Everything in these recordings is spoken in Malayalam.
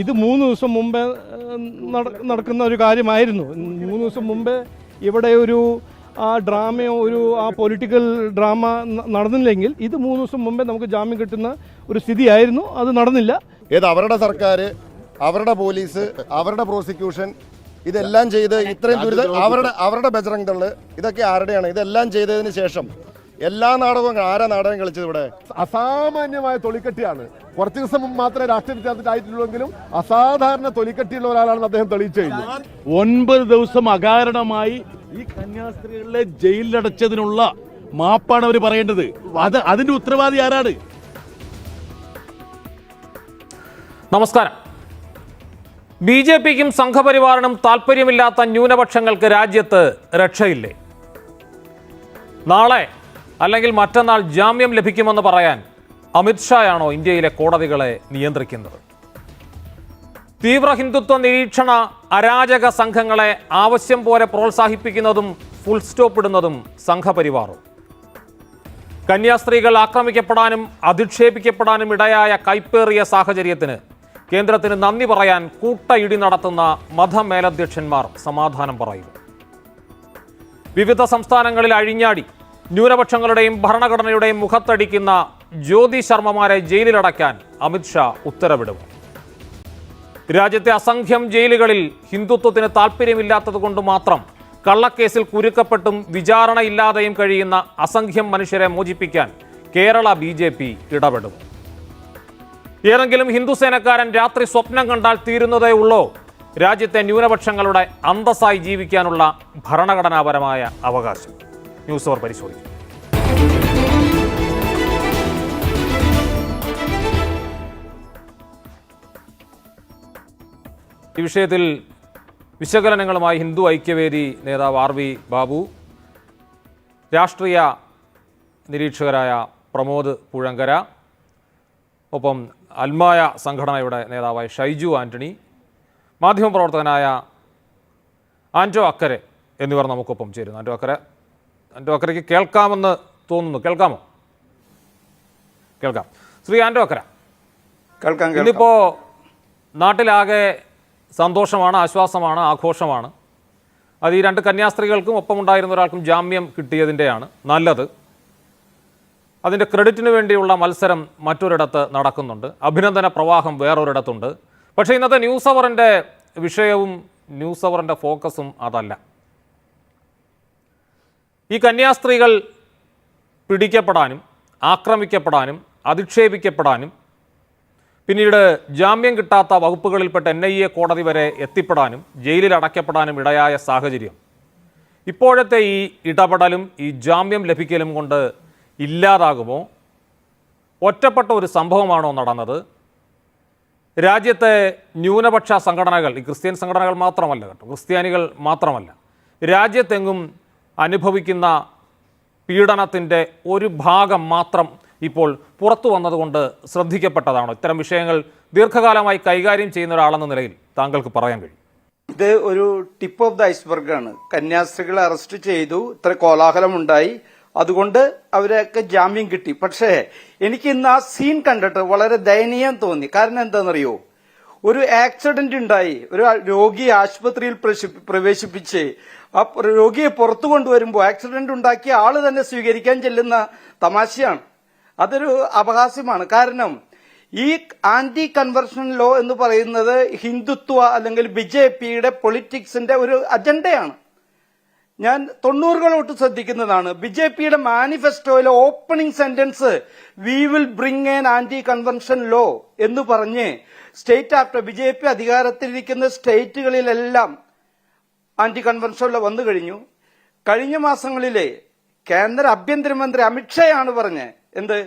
ഇത് മൂന്ന് ദിവസം മുമ്പേ നടക്കുന്ന ഒരു കാര്യമായിരുന്നു. മൂന്ന് ദിവസം മുമ്പേ ഇവിടെ ഒരു ആ ഡ്രാമയോ ഒരു ആ പൊളിറ്റിക്കൽ ഡ്രാമ നടന്നില്ലെങ്കിൽ ഇത് മൂന്ന് ദിവസം മുമ്പേ നമുക്ക് ജാമ്യം കിട്ടുന്ന ഒരു സ്ഥിതിയായിരുന്നു. അത് നടന്നില്ല. ഏത് അവരുടെ സർക്കാർ അവരുടെ പോലീസ് അവരുടെ പ്രോസിക്യൂഷൻ ഇതെല്ലാം ചെയ്ത് ഇത്രയും ദുരിതം അവരുടെ അവരുടെ ബജറംഗ് ഇതൊക്കെ ആരുടെയാണ്? ഇതെല്ലാം ചെയ്തതിന് ശേഷം എല്ലാ നാടകവും ആരാ നാടകം കളിച്ചത് ഇവിടെ? അസാമാന്യമായ തൊലിക്കട്ടിയാണ്. കുറച്ച് ദിവസം മുമ്പ് മാത്രമേ രാഷ്ട്രീയ വിദ്യാർത്ഥിട്ടുള്ളൂ അസാധാരണ തൊലിക്കട്ടിയുള്ള ഒരാളാണ് അദ്ദേഹം തെളിയിച്ചു കഴിഞ്ഞു ഒൻപത് ദിവസം അകാരണമായി ഈ കന്യാസ്ത്രീകളെ ജയിലിലടച്ചതിനുള്ള മാപ്പാണ് അവർ പറയേണ്ടത്. അത് അതിന്റെ ഉത്തരവാദി ആരാണ്? നമസ്കാരം. ബി ജെ പിക്കും സംഘപരിവാറിനും താല്പര്യമില്ലാത്ത ന്യൂനപക്ഷങ്ങൾക്ക് രാജ്യത്ത് രക്ഷയില്ലേ? നാളെ അല്ലെങ്കിൽ മറ്റന്നാൾ ജാമ്യം ലഭിക്കുമെന്ന് പറയാൻ അമിത്ഷായാണോ ഇന്ത്യയിലെ കോടതികളെ നിയന്ത്രിക്കുന്നത്? തീവ്ര ഹിന്ദുത്വ നിരീക്ഷണ അരാജക സംഘങ്ങളെ ആവശ്യം പോലെ പ്രോത്സാഹിപ്പിക്കുന്നതും ഫുൾ സ്റ്റോപ്പ് ഇടുന്നതും സംഘപരിവാറും. കന്യാസ്ത്രീകൾ ആക്രമിക്കപ്പെടാനും അധിക്ഷേപിക്കപ്പെടാനും ഇടയായ കൈപ്പേറിയ സാഹചര്യത്തിന് കേന്ദ്രത്തിന് നന്ദി പറയാൻ കൂട്ടയിടി നടത്തുന്ന മതമേലധ്യക്ഷന്മാർ സമാധാനം പറയും വിവിധ സംസ്ഥാനങ്ങളിൽ അഴിഞ്ഞാടി ന്യൂനപക്ഷങ്ങളുടെയും ഭരണഘടനയുടെയും മുഖത്തടിക്കുന്ന ജ്യോതി ശർമ്മമാരെ ജയിലിലടയ്ക്കാൻ അമിത്ഷാ ഉത്തരവിടും രാജ്യത്തെ അസംഖ്യം ജയിലുകളിൽ ഹിന്ദുത്വത്തിന് താല്പര്യമില്ലാത്തതുകൊണ്ട് മാത്രം കള്ളക്കേസിൽ കുരുക്കപ്പെട്ടും വിചാരണയില്ലാതെയും കഴിയുന്ന അസംഖ്യം മനുഷ്യരെ മോചിപ്പിക്കാൻ കേരള ബി ഇടപെടും ഏതെങ്കിലും ഹിന്ദുസേനക്കാരൻ രാത്രി സ്വപ്നം കണ്ടാൽ തീരുന്നതേ ഉള്ളോ. രാജ്യത്തെ ന്യൂനപക്ഷങ്ങളുടെ അന്തസ്സായി ജീവിക്കാനുള്ള ഭരണഘടനാപരമായ അവകാശം. ന്യൂസ് അവർ പരിശോധിക്കും ഈ വിഷയത്തിൽ വിശകലനങ്ങളുമായി ഹിന്ദു ഐക്യവേദി നേതാവ് ആർ വി ബാബു രാഷ്ട്രീയ നിരീക്ഷകരായ പ്രമോദ് പുഴങ്കര ഒപ്പം അൽമായ സംഘടനയുടെ നേതാവായ ഷൈജു ആന്റണി മാധ്യമപ്രവർത്തകനായ ആന്റോ അക്കരെ എന്നിവർ നമുക്കൊപ്പം ചേരുന്നു. ആന്റോ അക്കരെ ആന്റോ അക്കരയ്ക്ക് കേൾക്കാമെന്ന് തോന്നുന്നു. കേൾക്കാമോ? കേൾക്കാം. ശ്രീ ആന്റോ അക്കര കേൾക്കാം ഇന്നിപ്പോൾ ഇന്നിപ്പോ നാട്ടിലാകെ സന്തോഷമാണ് ആശ്വാസമാണ് ആഘോഷമാണ്. അത് ഈ രണ്ട് കന്യാസ്ത്രീകൾക്കും ഒപ്പമുണ്ടായിരുന്ന ഒരാൾക്കും ജാമ്യം കിട്ടിയതിന്റെയാണ് നല്ലത്. അതിന്റെ ക്രെഡിറ്റിന് വേണ്ടിയുള്ള മത്സരം മറ്റൊരിടത്ത് നടക്കുന്നുണ്ട്. അഭിനന്ദന പ്രവാഹം വേറൊരിടത്തുണ്ട്. പക്ഷേ ഇന്നത്തെ ന്യൂസ് അവറിന്റെ വിഷയവും ന്യൂസ് അവറിന്റെ ഫോക്കസും അതല്ല. ഈ കന്യാസ്ത്രീകൾ പിടിക്കപ്പെടാനും ആക്രമിക്കപ്പെടാനും അധിക്ഷേപിക്കപ്പെടാനും പിന്നീട് ജാമ്യം കിട്ടാത്ത വകുപ്പുകളിൽപ്പെട്ട എൻ ഐ എ കോടതി വരെ എത്തിപ്പെടാനും ജയിലിൽ അടയ്ക്കപ്പെടാനും ഇടയായ സാഹചര്യം. ഇപ്പോഴത്തെ ഈ ഇടപെടലും ഈ ജാമ്യം ലഭിക്കലും കൊണ്ട് ഇല്ലാതാകുമോ? ഒറ്റപ്പെട്ട ഒരു സംഭവമാണോ നടന്നത്? രാജ്യത്തെ ന്യൂനപക്ഷ സംഘടനകൾ ഈ ക്രിസ്ത്യൻ സംഘടനകൾ മാത്രമല്ല കേട്ടോ ക്രിസ്ത്യാനികൾ മാത്രമല്ല രാജ്യത്തെങ്ങും അനുഭവിക്കുന്ന പീഡനത്തിന്റെ ഒരു ഭാഗം മാത്രം ഇപ്പോൾ പുറത്തു വന്നതുകൊണ്ട് ശ്രദ്ധിക്കപ്പെട്ടതാണോ. ഇത്തരം വിഷയങ്ങൾ ദീർഘകാലമായി കൈകാര്യം ചെയ്യുന്ന ഒരാളെന്ന നിലയിൽ താങ്കൾക്ക് പറയാൻ കഴിയും. ഇത് ഒരു ടിപ്പ് ഓഫ് ദ ഐസ്ബർഗ് ആണ് കന്യാസ്ത്രീകളെ അറസ്റ്റ് ചെയ്തു. ഇത്ര കോലാഹലമുണ്ടായി. അതുകൊണ്ട് അവരൊക്കെ ജാമ്യം കിട്ടി. പക്ഷേ എനിക്ക് ഇന്ന് ആ സീൻ കണ്ടിട്ട് വളരെ ദയനീയം തോന്നി. കാരണം എന്താണെന്നറിയോ? ഒരു ആക്സിഡന്റ് ഉണ്ടായി. ഒരു രോഗിയെ ആശുപത്രിയിൽ പ്രവേശിപ്പിച്ച് ആ രോഗിയെ പുറത്തു കൊണ്ടുവരുമ്പോൾ ആക്സിഡന്റ് ഉണ്ടാക്കിയ ആൾ തന്നെ സ്വീകരിക്കാൻ ചെല്ലുന്ന തമാശയാണ്. അതൊരു അപഹാസ്യമാണ്. കാരണം ഈ ആന്റി കൺവെർഷൻ ലോ എന്ന് പറയുന്നത് ഹിന്ദുത്വ അല്ലെങ്കിൽ ബി ജെ പിയുടെ പൊളിറ്റിക്സിന്റെ ഒരു അജണ്ടയാണ് ഞാൻ തൊണ്ണൂറുകളോട്ട് ശ്രദ്ധിക്കുന്നതാണ്. ബി ജെ പിയുടെ മാനിഫെസ്റ്റോയിലെ opening sentence we will bring an anti convention law എന്ന് പറഞ്ഞ് state after B J P അധികാരത്തിലിരിക്കുന്ന സ്റ്റേറ്റുകളിലെല്ലാം ആന്റി കൺവെൻഷൻ ലോ വന്നു കഴിഞ്ഞു. കഴിഞ്ഞ മാസങ്ങളിലെ കേന്ദ്ര ആഭ്യന്തരമന്ത്രി അമിത്ഷായാണ് പറഞ്ഞത് എന്ത്?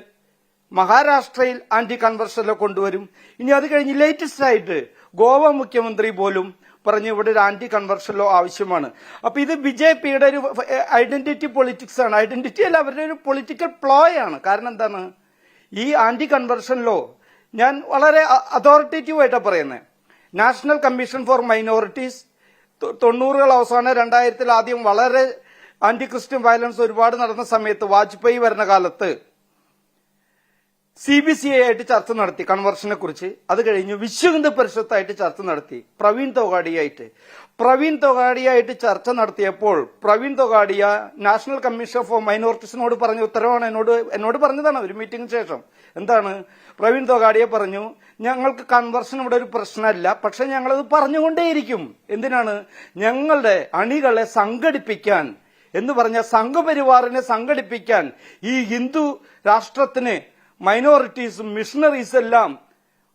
മഹാരാഷ്ട്രയിൽ ആന്റി കൺവെൻഷൻ ലോ കൊണ്ടുവരും. ഇനി അത് കഴിഞ്ഞ് ലേറ്റസ്റ്റ് ആയിട്ട് ഗോവ മുഖ്യമന്ത്രി പോലും പറഞ്ഞു ഇവിടെ ഒരു ആന്റി കൺവെർഷൻ ലോ ആവശ്യമാണ്. അപ്പൊ ഇത് ബി ജെ പിയുടെ ഒരു ഐഡന്റിറ്റി പൊളിറ്റിക്സ് ആണ്. ഐഡന്റിറ്റി അല്ല അവരുടെ ഒരു പൊളിറ്റിക്കൽ പ്ലോയ് ആണ്. കാരണം എന്താണ്? ഈ ആന്റി കൺവെർഷൻ ലോ ഞാൻ വളരെ അതോറിറ്റേറ്റീവ് ആയിട്ടാണ് പറയുന്നത് നാഷണൽ കമ്മീഷൻ ഫോർ മൈനോറിറ്റീസ് തൊണ്ണൂറുകൾ അവസാനം രണ്ടായിരത്തിൽ ആദ്യം വളരെ ആന്റി ക്രിസ്ത്യൻ വയലൻസ് ഒരുപാട് നടന്ന സമയത്ത് വാജ്പേയി വരുന്ന കാലത്ത് സി ബി സി ഐ ആയിട്ട് ചർച്ച നടത്തി കൺവെർഷനെ കുറിച്ച്. അത് കഴിഞ്ഞു വിശ്വഹിന്ദു പരിഷത്തായിട്ട് ചർച്ച നടത്തി പ്രവീൺ തൊഗാഡിയായിട്ട്. പ്രവീൺ തൊഗാഡിയായിട്ട് ചർച്ച നടത്തിയപ്പോൾ Praveen Togadia National Commission for മൈനോറിറ്റീസിനോട് പറഞ്ഞ ഉത്തരവാണ് എന്നോട് എന്നോട് പറഞ്ഞതാണ് ഒരു മീറ്റിംഗിന് ശേഷം. എന്താണ്? പ്രവീൺ തൊഗാഡിയ പറഞ്ഞു ഞങ്ങൾക്ക് കൺവെർഷൻ ഇവിടെ ഒരു പ്രശ്നമല്ല പക്ഷെ ഞങ്ങളത് പറഞ്ഞുകൊണ്ടേയിരിക്കും. എന്തിനാണ്? ഞങ്ങളുടെ അണികളെ സംഘടിപ്പിക്കാൻ. എന്ന് പറഞ്ഞ സംഘപരിവാറിനെ സംഘടിപ്പിക്കാൻ ഈ ഹിന്ദു രാഷ്ട്രത്തിന് മൈനോറിറ്റീസും മിഷണറീസ് എല്ലാം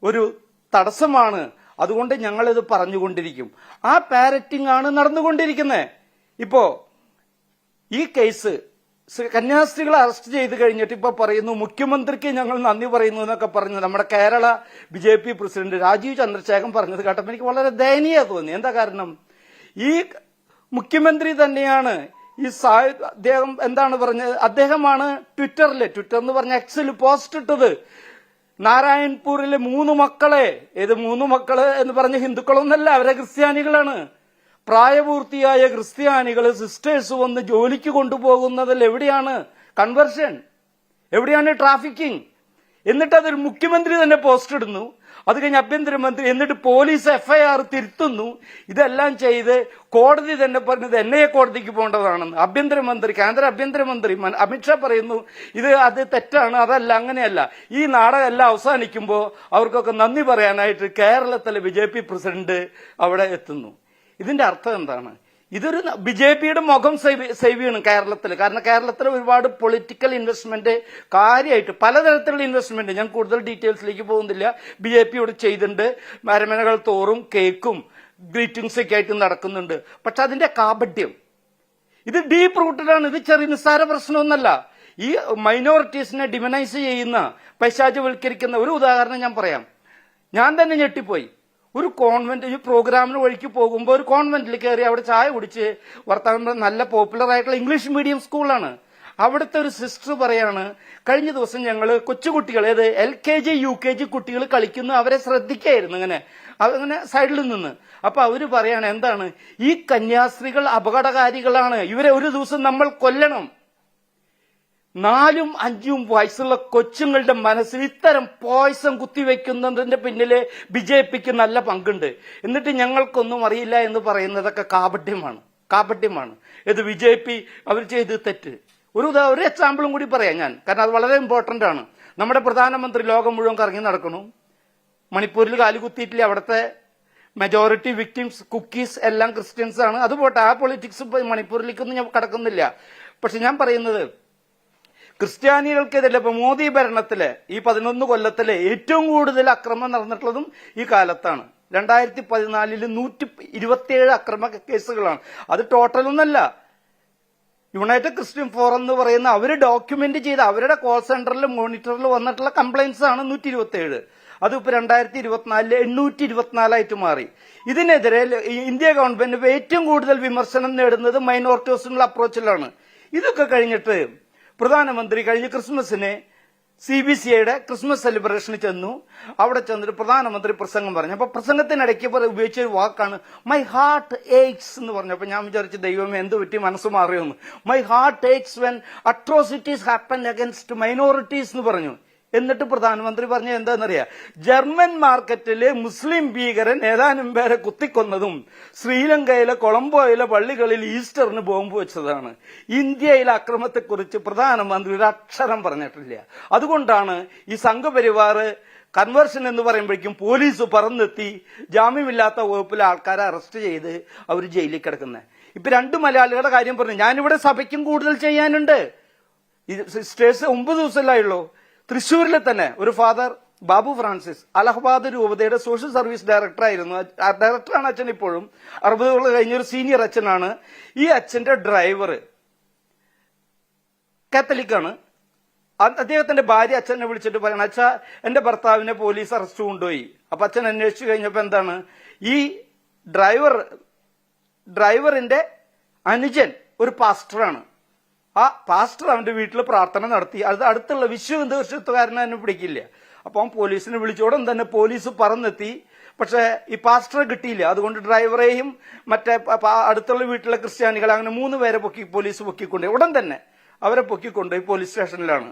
ഒരു തടസ്സമാണ്. അതുകൊണ്ട് ഞങ്ങളിത് പറഞ്ഞുകൊണ്ടിരിക്കും. ആ പാരറ്റിംഗ് ആണ് നടന്നുകൊണ്ടിരിക്കുന്നത്. ഇപ്പോ ഈ കേസ് കന്യാസ്ത്രീകളെ അറസ്റ്റ് ചെയ്ത് കഴിഞ്ഞിട്ട് ഇപ്പൊ പറയുന്നു മുഖ്യമന്ത്രിക്ക് ഞങ്ങൾ നന്ദി പറയുന്നു എന്നൊക്കെ പറഞ്ഞു നമ്മുടെ Kerala B J P president Rajeev Chandrasekharan പറഞ്ഞത് കേട്ടപ്പോൾ എനിക്ക് വളരെ ദയനീയ തോന്നി. എന്താ കാരണം? ഈ മുഖ്യമന്ത്രി തന്നെയാണ് ഈ അദ്ദേഹം എന്താണ് പറഞ്ഞത്? അദ്ദേഹമാണ് ട്വിറ്ററിൽ ട്വിറ്റർ എന്ന് പറഞ്ഞ എക്സിൽ പോസ്റ്റ് ഇട്ടത്. നാരായൺപൂരിലെ മൂന്ന് മക്കളെ ഏത് മൂന്ന് മക്കൾ എന്ന് പറഞ്ഞ ഹിന്ദുക്കളൊന്നല്ല അവരെ ക്രിസ്ത്യാനികളാണ്. പ്രായപൂർത്തിയായ ക്രിസ്ത്യാനികൾ സിസ്റ്റേഴ്സ് വന്ന് ജോലിക്ക് കൊണ്ടുപോകുന്നതിൽ എവിടെയാണ് കൺവെർഷൻ എവിടെയാണ് ട്രാഫിക്കിംഗ് എന്നിട്ട് അതൊരു മുഖ്യമന്ത്രി തന്നെ പോസ്റ്റ് ഇടുന്നു. അത് കഴിഞ്ഞ് ആഭ്യന്തരമന്ത്രി എന്നിട്ട് പോലീസ് എഫ്ഐആർ തിരുത്തുന്നു. ഇതെല്ലാം ചെയ്ത് കോടതി തന്നെ പറഞ്ഞത് എൻ ഐ എ കോടതിക്ക് പോകേണ്ടതാണെന്ന്. ആഭ്യന്തരമന്ത്രി കേന്ദ്ര ആഭ്യന്തരമന്ത്രി അമിത്ഷാ പറയുന്നു ഇത് അത് തെറ്റാണ് അതല്ല അങ്ങനെയല്ല. ഈ നാടകമെല്ലാം അവസാനിക്കുമ്പോൾ അവർക്കൊക്കെ നന്ദി പറയാനായിട്ട് കേരളത്തിലെ ബി പ്രസിഡന്റ് അവിടെ എത്തുന്നു. ഇതിന്റെ അർത്ഥം എന്താണ്? ഇതൊരു ബി ജെ പിയുടെ മുഖം സേവ് സേവ് ചെയ്യണം കേരളത്തിൽ കാരണം കേരളത്തിൽ ഒരുപാട് പൊളിറ്റിക്കൽ ഇൻവെസ്റ്റ്മെന്റ് കാര്യമായിട്ട് പലതരത്തിലുള്ള ഇൻവെസ്റ്റ്മെന്റ് ഞാൻ കൂടുതൽ ഡീറ്റെയിൽസിലേക്ക് പോകുന്നില്ല. ബി ജെ പി ഇവിടെ ചെയ്തിട്ടുണ്ട്. മരമനകൾ തോറും കേക്കും ഗ്രീറ്റിംഗ്സ് ഒക്കെ ആയിട്ട് നടക്കുന്നുണ്ട്. പക്ഷെ അതിന്റെ കാപട്യം ഇത് ഡീപ്പ് റൂട്ടഡ് ആണ്. ഇത് ചെറിയ നിസ്സാര പ്രശ്നമൊന്നല്ല. ഈ മൈനോറിറ്റീസിനെ ഡിമനൈസ് ചെയ്യുന്ന പൈശാചവൽക്കരിക്കുന്ന ഒരു ഉദാഹരണം ഞാൻ പറയാം. ഞാൻ തന്നെ ഞെട്ടിപ്പോയി. ഒരു കോൺവെന്റ് ഒരു പ്രോഗ്രാമിന് വഴിക്ക് പോകുമ്പോൾ ഒരു കോൺവെന്റിൽ കയറി അവിടെ ചായ കുടിച്ച് വർത്തമാനം നല്ല പോപ്പുലർ ആയിട്ടുള്ള ഇംഗ്ലീഷ് മീഡിയം സ്കൂളാണ് അവിടുത്തെ ഒരു സിസ്റ്റർ പറയാണ് കഴിഞ്ഞ ദിവസം ഞങ്ങൾ കൊച്ചുകുട്ടികൾ ഏത് L K G U K G കുട്ടികൾ കളിക്കുന്നു അവരെ ശ്രദ്ധിക്കായിരുന്നു ഇങ്ങനെ. അങ്ങനെ സൈഡിൽ നിന്ന്. അപ്പൊ അവർ പറയാണ് എന്താണ്? ഈ കന്യാസ്ത്രീകൾ അപകടകാരികളാണ്. ഇവരെ ഒരു ദിവസം നമ്മൾ കൊല്ലണം. നാലും അഞ്ചും വയസ്സുള്ള കൊച്ചുങ്ങളുടെ മനസ്സിൽ ഇത്തരം പോയ്സൺ കുത്തിവെക്കുന്നതിന്റെ പിന്നിൽ ബിജെപിക്ക് നല്ല പങ്കുണ്ട്. എന്നിട്ട് ഞങ്ങൾക്കൊന്നും അറിയില്ല എന്ന് പറയുന്നതൊക്കെ കാപട്യമാണ്. കാപട്യമാണ്. ഇത് ബി ജെ പി അവർ ചെയ്ത് തെറ്റ്. ഒരു ഒരു എക്സാമ്പിളും കൂടി പറയാം ഞാൻ. കാരണം അത് വളരെ ഇമ്പോർട്ടന്റ് ആണ്. നമ്മുടെ പ്രധാനമന്ത്രി ലോകം മുഴുവൻ കറങ്ങി നടക്കണു മണിപ്പൂരിൽ കാലുകുത്തിയിട്ടില്ല അവിടുത്തെ മെജോറിറ്റി വിക്ടിംസ് കുക്കീസ് എല്ലാം ക്രിസ്ത്യൻസ് ആണ്. അത് ആ പൊളിറ്റിക്സ് മണിപ്പൂരിലേക്കൊന്നും ഞാൻ കടക്കുന്നില്ല. പക്ഷെ ഞാൻ പറയുന്നത് ക്രിസ്ത്യാനികൾക്കെതിരെ ഇപ്പൊ മോദി ഭരണത്തിലെ ഈ പതിനൊന്ന് കൊല്ലത്തിലെ ഏറ്റവും കൂടുതൽ അക്രമം നടന്നിട്ടുള്ളതും ഈ കാലത്താണ്. രണ്ടായിരത്തി പതിനാലിൽ നൂറ്റി ഇരുപത്തിയേഴ് അക്രമ കേസുകളാണ്. അത് ടോട്ടലൊന്നല്ല യുണൈറ്റഡ് ക്രിസ്ത്യൻ ഫോറം എന്ന് പറയുന്ന അവർ ഡോക്യുമെന്റ് ചെയ്ത് അവരുടെ കോൾ സെന്ററിൽ മോണിറ്ററിൽ വന്നിട്ടുള്ള കംപ്ലൈൻസ് ആണ് നൂറ്റി ഇരുപത്തി ഏഴ് അത് ഇപ്പൊ രണ്ടായിരത്തി ഇരുപത്തിനാലിൽ എണ്ണൂറ്റി ഇരുപത്തിനാലായിട്ട് മാറി ഇതിനെതിരെ ഇന്ത്യ ഗവൺമെന്റ് ഏറ്റവും കൂടുതൽ വിമർശനം നേടുന്നത് മൈനോറിറ്റീസിനുള്ള അപ്രോച്ചിലാണ് ഇതൊക്കെ കഴിഞ്ഞിട്ട് പ്രധാനമന്ത്രി കഴിഞ്ഞ ക്രിസ്മസിന് സി ബി സി ഐയുടെ ക്രിസ്മസ് സെലിബ്രേഷന് ചെന്നു. അവിടെ ചെന്നിട്ട് പ്രധാനമന്ത്രി പ്രസംഗം പറഞ്ഞു. അപ്പൊ പ്രസംഗത്തിനിടയ്ക്ക് ഉപയോഗിച്ച ഒരു വാക്കാണ് മൈ ഹാർട്ട് ഏക്സ് എന്ന് പറഞ്ഞു. അപ്പൊ ഞാൻ വിചാരിച്ചു ദൈവമേ എന്ത് പറ്റി? മനസ്സ് മാറിയെന്ന്. My heart aches when atrocities happen against minorities എന്ന് പറഞ്ഞു. എന്നിട്ട് പ്രധാനമന്ത്രി പറഞ്ഞ എന്താണെന്നറിയാ? ജർമ്മൻ മാർക്കറ്റിലെ മുസ്ലിം ഭീകരൻ ഏതാനും പേരെ കുത്തിക്കൊന്നതും ശ്രീലങ്കയിലെ കൊളംബോയിലെ പള്ളികളിൽ ഈസ്റ്ററിന് ബോംബ് വെച്ചതാണ്. ഇന്ത്യയിലെ അക്രമത്തെക്കുറിച്ച് പ്രധാനമന്ത്രി ഒരു അക്ഷരം പറഞ്ഞിട്ടില്ല. അതുകൊണ്ടാണ് ഈ സംഘപരിവാർ കൺവേർഷൻ എന്ന് പറയുമ്പോഴേക്കും പോലീസ് പറന്നെത്തി ജാമ്യമില്ലാത്ത വകുപ്പിലെ ആൾക്കാരെ അറസ്റ്റ് ചെയ്ത് അവർ ജയിലിൽ കിടക്കുന്നത് ഇപ്പൊ രണ്ട് മലയാളികളുടെ കാര്യം പറഞ്ഞു. ഞാനിവിടെ സഭയ്ക്കും കൂടുതൽ ചെയ്യാനുണ്ട്. ഇത് സിസ്റ്റേഴ്സ് ഒമ്പത് ദിവസമല്ലായുള്ളൂ തൃശ്ശൂരിലെ തന്നെ ഒരു ഫാദർ ബാബു ഫ്രാൻസിസ് അലഹബാദ് രൂപതയുടെ സോഷ്യൽ സർവീസ് ഡയറക്ടറായിരുന്നു ഡയറക്ടറാണ് അച്ഛൻ ഇപ്പോഴും. അറുപതുകൾ കഴിഞ്ഞ ഒരു സീനിയർ അച്ഛനാണ്. ഈ അച്ഛന്റെ ഡ്രൈവർ കാത്തലിക്കാണ് അദ്ദേഹത്തിന്റെ ഭാര്യ അച്ഛനെ വിളിച്ചിട്ട് പറയണം അച്ഛ എന്റെ ഭർത്താവിനെ പോലീസ് അറസ്റ്റ് കൊണ്ടുപോയി. അപ്പൊ അച്ഛൻ അന്വേഷിച്ചു കഴിഞ്ഞപ്പോ എന്താണ്? ഈ ഡ്രൈവർ ഡ്രൈവറിന്റെ അനുജൻ ഒരു പാസ്റ്ററാണ് ആ പാസ്റ്റർ അവന്റെ വീട്ടിൽ പ്രാർത്ഥന നടത്തി. അത് അടുത്തുള്ള വിശ്വഹിന്ദുത്വകാരനെ തന്നെ പിടിക്കില്ല. അപ്പൊ പോലീസിനെ വിളിച്ചോടൻ തന്നെ പോലീസ് പറന്നെത്തി. പക്ഷേ ഈ പാസ്റ്ററെ കിട്ടിയില്ല. അതുകൊണ്ട് ഡ്രൈവറെയും മറ്റേ അടുത്തുള്ള വീട്ടിലെ ക്രിസ്ത്യാനികൾ അങ്ങനെ മൂന്ന് പേരെ പൊക്കി പോലീസ് പൊക്കിക്കൊണ്ടുപോയി ഉടൻ തന്നെ അവരെ പൊക്കിക്കൊണ്ടുപോയി പോലീസ് സ്റ്റേഷനിലാണ്.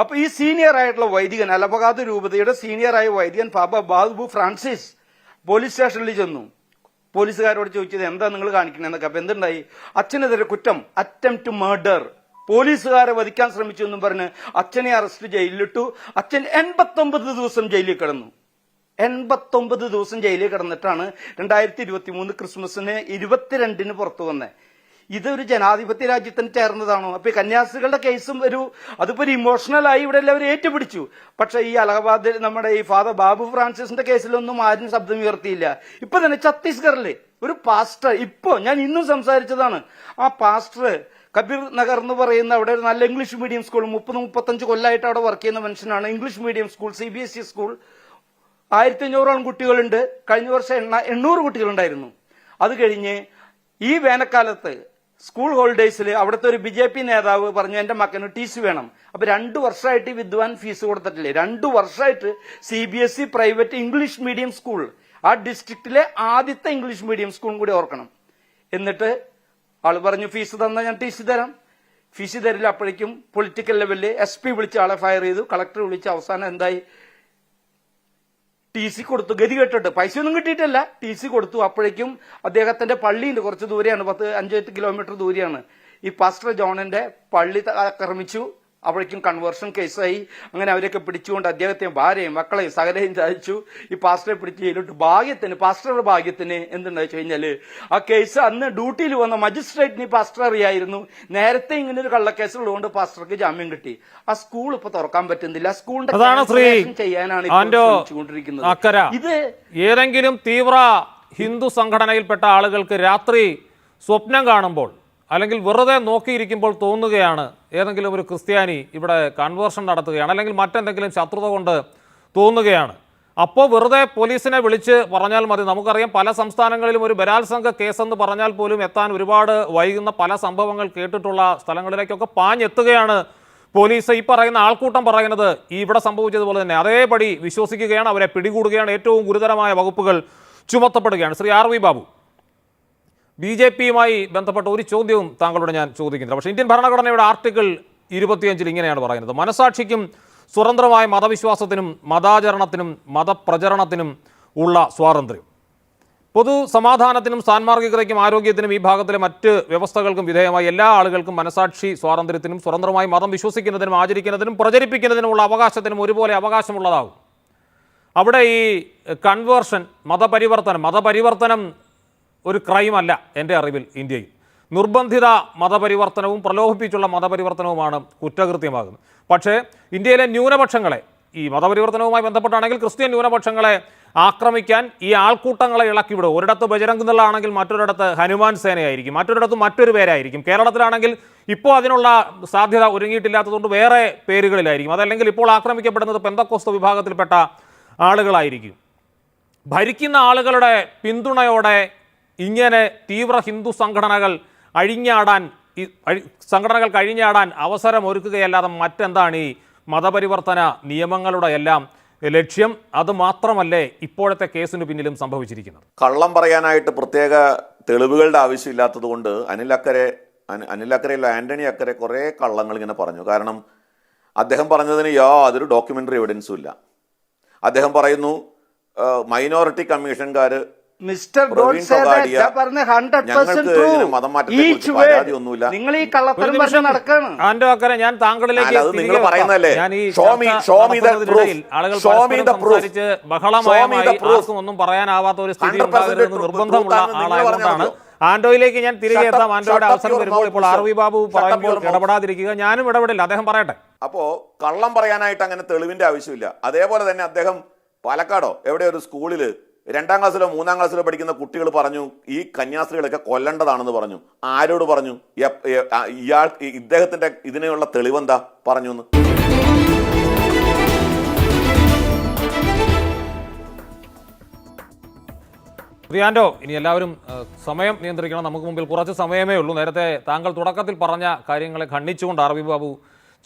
അപ്പൊ ഈ സീനിയർ ആയിട്ടുള്ള വൈദികൻ അലപകാത രൂപതയുടെ സീനിയർ സീനിയറായ വൈദികൻ ബാബ ബാബു ഫ്രാൻസിസ് പോലീസ് സ്റ്റേഷനിൽ ചെന്നു. പോലീസുകാരോട് ചോദിച്ചത് എന്താ നിങ്ങൾ കാണിക്കണെന്നൊക്കെ അപ്പൊ എന്തുണ്ടായി? അച്ഛനെതിരെ കുറ്റം. അറ്റംപ്റ്റ് മർഡർ പോലീസുകാരെ വധിക്കാൻ ശ്രമിച്ചു എന്നും പറഞ്ഞ് അച്ഛനെ അറസ്റ്റ് ജയിലിലിട്ടു. അച്ഛൻ എൺപത്തൊമ്പത് ദിവസം ജയിലിൽ കിടന്നു. എൺപത്തൊമ്പത് ദിവസം ജയിലിൽ കിടന്നിട്ടാണ് രണ്ടായിരത്തി ഇരുപത്തി മൂന്ന് ക്രിസ്മസിന് ഇരുപത്തിരണ്ടിന് പുറത്തു വന്നത് ഇതൊരു ജനാധിപത്യ രാജ്യത്തിന് ചേർന്നതാണോ? അപ്പൊ ഈ കന്യാസ്ത്രീകളുടെ കേസും ഒരു അതിപ്പോ ഒരു ഇമോഷണൽ ആയി ഇവിടെ എല്ലാവരും ഏറ്റുപിടിച്ചു. പക്ഷെ ഈ അലഹബാദിൽ നമ്മുടെ ഈ ഫാദർ ബാബു ഫ്രാൻസിസിന്റെ കേസിലൊന്നും ആരും ശബ്ദം ഉയർത്തിയില്ല. ഇപ്പൊ തന്നെ ഛത്തീസ്ഗറിലെ ഒരു പാസ്റ്റർ ഇപ്പോ ഞാൻ ഇന്നും സംസാരിച്ചതാണ്. ആ പാസ്റ്റർ കബീർ നഗർ എന്ന് പറയുന്ന അവിടെ ഒരു നല്ല ഇംഗ്ലീഷ് മീഡിയം സ്കൂൾ മുപ്പത് മുപ്പത്തഞ്ച് കൊല്ലമായിട്ട് അവിടെ വർക്ക് ചെയ്യുന്ന മനുഷ്യനാണ്. English medium school C B S E school ആയിരത്തി അഞ്ഞൂറോളം കുട്ടികളുണ്ട്. കഴിഞ്ഞ വർഷം എണ്ണ എണ്ണൂറ് കുട്ടികളുണ്ടായിരുന്നു. അത് കഴിഞ്ഞ് ഈ വേനൽക്കാലത്ത് സ്കൂൾ ഹോളിഡേയ്സിൽ അവിടുത്തെ ഒരു ബി ജെ പി നേതാവ് പറഞ്ഞു എന്റെ മകന് ടി സി വേണം. അപ്പൊ രണ്ടു വർഷമായിട്ട് വിദ്വാൻ ഫീസ് കൊടുത്തിട്ടില്ലേ? രണ്ടു വർഷമായിട്ട് C B S E private English medium school ആ ഡിസ്ട്രിക്റ്റിലെ ആദ്യത്തെ ഇംഗ്ലീഷ് മീഡിയം സ്കൂളും കൂടി ഓർക്കണം. എന്നിട്ട് ആൾ പറഞ്ഞു ഫീസ് തന്നാൽ ഞാൻ ടി സി തരാം. ഫീസ് തരില്ല അപ്പോഴേക്കും പൊളിറ്റിക്കൽ ലെവലിൽ എസ് പി വിളിച്ച് ആളെ ഫയർ ചെയ്തു. കളക്ടർ വിളിച്ച് അവസാനം എന്തായി? ടി സി കൊടുത്തു. ഗതി കെട്ടിട്ട്. പൈസയൊന്നും കിട്ടിയിട്ടില്ല. ടി സി കൊടുത്തു. അപ്പോഴേക്കും അദ്ദേഹത്തിന്റെ പള്ളിയുണ്ട്. കുറച്ച് ദൂരെയാണ്. പത്ത് അഞ്ചെട്ട് കിലോമീറ്റർ ദൂരെയാണ്. ഈ പാസ്റ്റർ ജോണിന്റെ പള്ളി ആക്രമിച്ചു. അപ്പോഴേക്കും കൺവേർഷൻ കേസായി അങ്ങനെ അവരെയൊക്കെ പിടിച്ചുകൊണ്ട് അദ്ദേഹത്തെയും ഭാര്യയും മക്കളെയും സകലയും ചായച്ചു ഈ പാസ്റ്ററെ പിടിച്ച് ജയിലിട്ട് ഭാഗ്യത്തിന് പാസ്റ്ററുടെ ഭാഗ്യത്തിന് എന്തുണ്ടെന്ന് വെച്ച് കഴിഞ്ഞാൽ ആ കേസ് അന്ന് ഡ്യൂട്ടിയിൽ വന്ന മജിസ്ട്രേറ്റിന് ഈ പാസ്റ്റർ അറിയായിരുന്നു. നേരത്തെ ഇങ്ങനെ ഒരു കള്ളക്കേസ് ഉള്ളതുകൊണ്ട് പാസ്റ്റർക്ക് ജാമ്യം കിട്ടി. ആ സ്കൂൾ ഇപ്പൊ തുറക്കാൻ പറ്റുന്നില്ല. സ്കൂളിന്റെ ചെയ്യാനാണ് ഇത് ഏതെങ്കിലും തീവ്ര ഹിന്ദു സംഘടനയിൽപ്പെട്ട ആളുകൾക്ക് രാത്രി സ്വപ്നം കാണുമ്പോൾ അല്ലെങ്കിൽ വെറുതെ നോക്കിയിരിക്കുമ്പോൾ തോന്നുകയാണ് ഏതെങ്കിലും ഒരു ക്രിസ്ത്യാനി ഇവിടെ കൺവേർഷൻ നടത്തുകയാണ് അല്ലെങ്കിൽ മറ്റെന്തെങ്കിലും ശത്രുത കൊണ്ട് തോന്നുകയാണ്. അപ്പോൾ വെറുതെ പോലീസിനെ വിളിച്ച് പറഞ്ഞാൽ മതി. നമുക്കറിയാം പല സംസ്ഥാനങ്ങളിലും ഒരു ബലാത്സംഗ കേസെന്ന് പറഞ്ഞാൽ പോലും എത്താൻ ഒരുപാട് വൈകുന്ന പല സംഭവങ്ങൾ കേട്ടിട്ടുള്ള സ്ഥലങ്ങളിലേക്കൊക്കെ പാഞ്ഞെത്തുകയാണ് പോലീസ്. ഈ പറയുന്ന ആൾക്കൂട്ടം പറയുന്നത് ഈ ഇവിടെ സംഭവിച്ചതുപോലെ തന്നെ. അതേപടി വിശ്വസിക്കുകയാണ്. അവരെ പിടികൂടുകയാണ്. ഏറ്റവും ഗുരുതരമായ വകുപ്പുകൾ ചുമത്തപ്പെടുകയാണ്. Shri R Babu. B J പിയുമായി ബന്ധപ്പെട്ട ഒരു ചോദ്യവും താങ്കളോട് ഞാൻ ചോദിക്കുന്നില്ല. പക്ഷേ ഇന്ത്യൻ ഭരണഘടനയുടെ ആർട്ടിക്കിൾ ഇരുപത്തിയഞ്ചിൽ ഇങ്ങനെയാണ് പറയുന്നത്. മനസാക്ഷിക്കും സ്വതന്ത്രമായ മതവിശ്വാസത്തിനും മതാചരണത്തിനും മതപ്രചരണത്തിനും ഉള്ള സ്വാതന്ത്ര്യം. പൊതു സമാധാനത്തിനും സാൻമാർഗികതയ്ക്കും ആരോഗ്യത്തിനും ഈ ഭാഗത്തിലെ മറ്റ് വ്യവസ്ഥകൾക്കും വിധേയമായി എല്ലാ ആളുകൾക്കും മനസാക്ഷി സ്വാതന്ത്ര്യത്തിനും സ്വതന്ത്രമായി മതം വിശ്വസിക്കുന്നതിനും ആചരിക്കുന്നതിനും പ്രചരിപ്പിക്കുന്നതിനുമുള്ള അവകാശത്തിനും ഒരുപോലെ അവകാശമുള്ളതാകും അവിടെ ഈ കൺവേർഷൻ മതപരിവർത്തനം മതപരിവർത്തനം ഒരു ക്രൈമല്ല എന്റെ അറിവിൽ ഇന്ത്യയിൽ. നിർബന്ധിത മതപരിവർത്തനവും പ്രലോഭിപ്പിച്ചുള്ള മതപരിവർത്തനവുമാണ് കുറ്റകൃത്യമാകുന്നത്. പക്ഷേ ഇന്ത്യയിലെ ന്യൂനപക്ഷങ്ങളെ ഈ മതപരിവർത്തനവുമായി ബന്ധപ്പെട്ടാണെങ്കിൽ ക്രിസ്ത്യൻ ന്യൂനപക്ഷങ്ങളെ ആക്രമിക്കാൻ ഈ ആൾക്കൂട്ടങ്ങളെ ഇളക്കിവിടും. ഒരിടത്ത് ബജരംഗ് ദളാണെങ്കിൽ മറ്റൊരിടത്ത് ഹനുമാൻ സേനയായിരിക്കും മറ്റൊരിടത്ത് മറ്റൊരു പേരായിരിക്കും. കേരളത്തിലാണെങ്കിൽ ഇപ്പോൾ അതിനുള്ള സാധ്യത ഒരുങ്ങിയിട്ടില്ലാത്തതുകൊണ്ട് വേറെ പേരുകളിലായിരിക്കും. അതല്ലെങ്കിൽ ഇപ്പോൾ ആക്രമിക്കപ്പെടുന്നത് പെന്തക്കോസ്ത വിഭാഗത്തിൽപ്പെട്ട ആളുകളായിരിക്കും. ഭരിക്കുന്ന ആളുകളുടെ പിന്തുണയോടെ ഇങ്ങനെ തീവ്ര ഹിന്ദു സംഘടനകൾ അഴിഞ്ഞാടാൻ സംഘടനകൾക്ക് അഴിഞ്ഞാടാൻ അവസരം ഒരുക്കുകയല്ലാതെ മറ്റെന്താണ് ഈ മതപരിവർത്തന നിയമങ്ങളുടെ എല്ലാം ലക്ഷ്യം? അത് മാത്രമല്ലേ ഇപ്പോഴത്തെ കേസിന് പിന്നിലും സംഭവിച്ചിരിക്കുന്നത്? കള്ളം പറയാനായിട്ട് പ്രത്യേക തെളിവുകളുടെ ആവശ്യമില്ലാത്തത് കൊണ്ട് അനിൽ അക്കരെ അനി- അനിൽ അക്കരയില്ല ആന്റണി അക്കരെ കുറേ കള്ളങ്ങൾ ഇങ്ങനെ പറഞ്ഞു. കാരണം അദ്ദേഹം പറഞ്ഞതിന് യാതൊരു ഡോക്യുമെന്ററി എവിഡൻസും ഇല്ല. അദ്ദേഹം പറയുന്നു മൈനോറിറ്റി കമ്മീഷൻകാർ മിസ്റ്റർ പറഞ്ഞ ഹൺഡ്രഡ് പെർസെന്റ് നിങ്ങൾ ഈ കള്ളത്തരം പറഞ്ഞ് നിമിഷം. നടക്കാണ്. ആൻഡോ അക്കരെ ഞാൻ താങ്കളിലേക്ക് അത് നിങ്ങൾ തിരികെ എത്താം. പറയുന്നതല്ലേ? ആളുകൾ. സംസാരിച്ച്. ആർക്കും ഒന്നും പറയാനാവാത്ത ഒരു സ്ഥിതി ഉണ്ടാകരുതെന്ന് നിർബന്ധമുള്ള ആളായതുകൊണ്ടാണ് പറഞ്ഞാൽ ഞാൻ തിരികെ എത്താം. ആന്റോയുടെ അവസരം വരുമ്പോൾ ഇപ്പോൾ ആർ വി ബാബു പറയുമ്പോൾ ഇടപെടാതിരിക്കുക. ഞാനും ഇടപെടില്ല. അദ്ദേഹം പറയട്ടെ. അപ്പോ കള്ളം പറയാനായിട്ട് അങ്ങനെ തെളിവിന്റെ ആവശ്യമില്ല. അതേപോലെ തന്നെ അദ്ദേഹം പാലക്കാടോ എവിടെ ഒരു സ്കൂളിൽ രണ്ടാം ക്ലാസ്സിലോ മൂന്നാം ക്ലാസ്സിലോ പഠിക്കുന്ന കുട്ടികൾ പറഞ്ഞു ഈ കന്യാസ്ത്രീകളൊക്കെ കൊല്ലേണ്ടതാണെന്ന് പറഞ്ഞു. ആരോട് പറഞ്ഞു? ഇയാൾ ഇദ്ദേഹത്തിന്റെ ഇതിനെയുള്ള തെളിവെന്താ? പറഞ്ഞു എന്ന് ഇനി എല്ലാവരും സമയം നിയന്ത്രിക്കണം. നമുക്ക് മുമ്പിൽ കുറച്ച് സമയമേ ഉള്ളൂ. നേരത്തെ താങ്കൾ തുടക്കത്തിൽ പറഞ്ഞ കാര്യങ്ങളെ ഖണ്ഡിച്ചുകൊണ്ട് അറബി ബാബു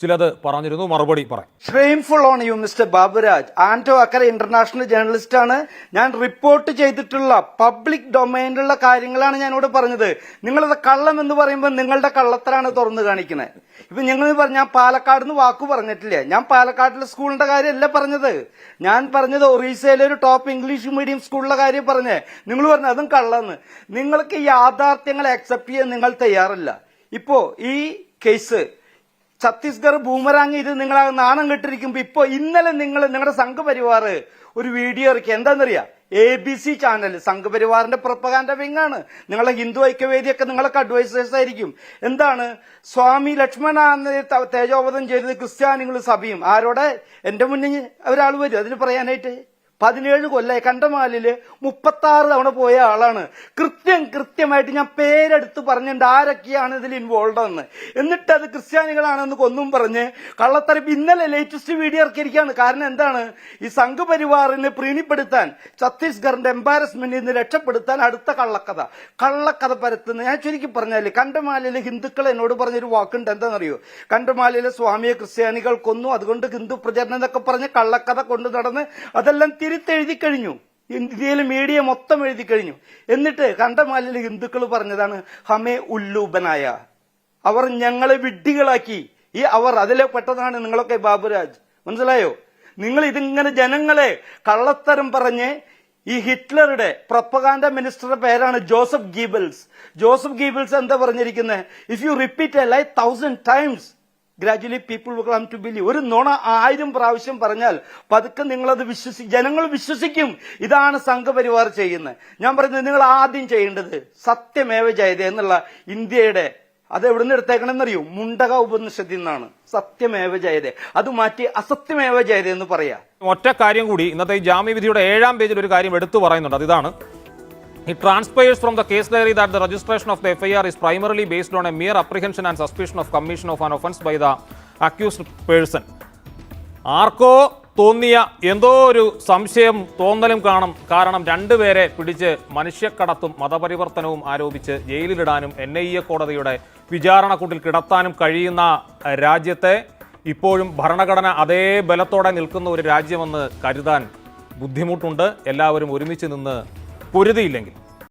ചിലത് പറഞ്ഞിരുന്നു. മറുപടി പറയാം shameful on you mister Baburaj Anto Akkara international journalist ആണ്. ഞാൻ റിപ്പോർട്ട് ചെയ്തിട്ടുള്ള പബ്ലിക് ഡൊമൈനിലുള്ള കാര്യങ്ങളാണ് ഞാൻ ഇവിടെ പറഞ്ഞത്. നിങ്ങളത് കള്ളം എന്ന് പറയുമ്പോൾ നിങ്ങളുടെ കള്ളത്തരാണ് തുറന്നു കാണിക്കുന്നത് ഇപ്പൊ ഞങ്ങൾ ഞാൻ പാലക്കാട് നിന്ന് വാക്കു പറഞ്ഞിട്ടില്ല? ഞാൻ പാലക്കാട്ടിലെ സ്കൂളിന്റെ കാര്യമല്ല പറഞ്ഞത്. ഞാൻ പറഞ്ഞത് ഒറീസയിലെ ഒരു ടോപ്പ് ഇംഗ്ലീഷ് മീഡിയം സ്കൂളിലെ കാര്യം പറഞ്ഞേ. നിങ്ങൾ പറഞ്ഞു അതും കള്ളന്ന്. നിങ്ങൾക്ക് യാഥാർത്ഥ്യങ്ങൾ അക്സെപ്റ്റ് ചെയ്യാൻ നിങ്ങൾ തയ്യാറല്ല. ഇപ്പോ ഈ കേസ് ഛത്തീസ്ഗഡ് ബൂമറാങ് ഇത് നിങ്ങൾ നാണം കെട്ടിരിക്കുമ്പോ ഇപ്പൊ ഇന്നലെ നിങ്ങൾ നിങ്ങളുടെ സംഘപരിവാർ ഒരു വീഡിയോ ഇറക്കി. എന്താണെന്നറിയാ എ ബി സി ചാനൽ സംഘപരിവാറിന്റെ പ്രപ്പകാന്റെ വിങ്ങാണ്. നിങ്ങളെ ഹിന്ദു ഐക്യവേദിയൊക്കെ നിങ്ങളൊക്കെ അഡ്വൈസേഴ്സ് ആയിരിക്കും. എന്താണ്? സ്വാമി ലക്ഷ്മണ തേജോവധം ചെയ്തത് ക്രിസ്ത്യാനികൾ സഭയും. ആരോടെ? എന്റെ മുന്നിൽ ഒരാൾ വരും. അതിന് പറയാനായിട്ട് പതിനേഴ് കൊല്ലായി. കണ്ടമാലിൽ മുപ്പത്തി ആറ് തവണ പോയ ആളാണ്. കൃത്യം കൃത്യമായിട്ട് ഞാൻ പേരെടുത്ത് പറഞ്ഞിട്ടുണ്ട് ആരൊക്കെയാണ് ഇതിൽ ഇൻവോൾവ് എന്ന് എന്നിട്ട് അത് ക്രിസ്ത്യാനികളാണെന്ന് കൊന്നും പറഞ്ഞ് കള്ളത്തരപ്പ് ഇന്നലെ ലേറ്റസ്റ്റ് വീഡിയോ ഇറക്കിയിരിക്കുകയാണ്. കാരണം എന്താണ്? ഈ സംഘപരിവാറിനെ പ്രീണിപ്പെടുത്താൻ ഛത്തീസ്ഗഡിന്റെ എംബാരസ്മെന്റിൽ നിന്ന് രക്ഷപ്പെടുത്താൻ അടുത്ത കള്ളക്കഥ. കള്ളക്കഥ പരത്തുന്ന ഞാൻ ചുരുക്കി പറഞ്ഞാൽ കണ്ടമാലിലെ ഹിന്ദുക്കൾ എന്നോട് പറഞ്ഞൊരു വാക്കുണ്ട്. എന്താണെന്നറിയോ? കണ്ടമാലിലെ സ്വാമിയെ ക്രിസ്ത്യാനികൾ കൊന്നു. അതുകൊണ്ട് ഹിന്ദു പ്രചരണം എന്നൊക്കെ പറഞ്ഞ് കള്ളക്കഥ കൊണ്ടു നടന്ന് അതെല്ലാം തിരുത്തെഴുതി കഴിഞ്ഞു. ഇന്ത്യയിലെ മീഡിയ മൊത്തം എഴുതി കഴിഞ്ഞു. എന്നിട്ട് കണ്ടമാലിൽ ഹിന്ദുക്കൾ പറഞ്ഞതാണ് ഹമേ ഉല്ലൂബനായ. അവർ ഞങ്ങളെ വിഡ്ഢികളാക്കി. ഈ അവർ അതിലെ പെട്ടതാണ് നിങ്ങളൊക്കെ ബാബുരാജ്. മനസ്സിലായോ? നിങ്ങൾ ഇതിങ്ങനെ ജനങ്ങളെ കള്ളത്തരം പറഞ്ഞ് ഈ ഹിറ്റ്ലറുടെ പ്രൊപ്പകാൻഡ മിനിസ്റ്ററുടെ പേരാണ് ജോസഫ് ഗീബൽസ് ജോസഫ് ഗീബൽസ് എന്താ പറഞ്ഞിരിക്കുന്നത് if you repeat a lie thousand times gradually people come to believe ഒരു നുണ ആയിരം പ്രാവശ്യം പറഞ്ഞാൽ പതുക്കെ നിങ്ങളത് വിശ്വസി ജനങ്ങൾ വിശ്വസിക്കും. ഇതാണ് സംഘപരിവാർ ചെയ്യുന്നത്. ഞാൻ പറയുന്നത് നിങ്ങൾ ആദ്യം ചെയ്യേണ്ടത് സത്യമേവ ജയത എന്നുള്ള ഇന്ത്യയുടെ അത് എവിടെ നിന്ന് എടുത്തേക്കണമെന്നറിയോ മുണ്ടക ഉപനിഷത്തിൽ നിന്നാണ്. സത്യമേവ ജയത. അത് മാറ്റി അസത്യമേവ ജയത എന്ന് പറയാ. ഒറ്റ കാര്യം കൂടി. ഇന്നത്തെ ജാമ്യവിധിയുടെ ഏഴാം പേജിൽ ഒരു കാര്യം എടുത്തു പറയുന്നുണ്ട്. അത് It transpires from the case diary that the registration of the FIR is primarily based on a mere apprehension and suspicion of commission of an offence by the accused person. ആർക്കോ തോന്നിയ എന്തോ ഒരു സംശയം തോന്നലും കാണും കാരണം രണ്ടുപേരെ പിടിച്ച് മനുഷ്യക്കടത്തും മതപരിവർത്തനവും ആരോപിച്ച് ജയിലിലിടാനും എൻ ഐ എ കോടതിയുടെ വിചാരണക്കൂട്ടിൽ കിടത്താനും കഴിയുന്ന രാജ്യത്തെ ഇപ്പോഴും ഭരണഘടന അതേ ബലത്തോടെ നിൽക്കുന്ന ഒരു രാജ്യമെന്ന് കരുതാൻ ബുദ്ധിമുട്ടുണ്ട് എല്ലാവരും ഒരുമിച്ച് നിന്ന് പൊരുതിയില്ലെങ്കിൽ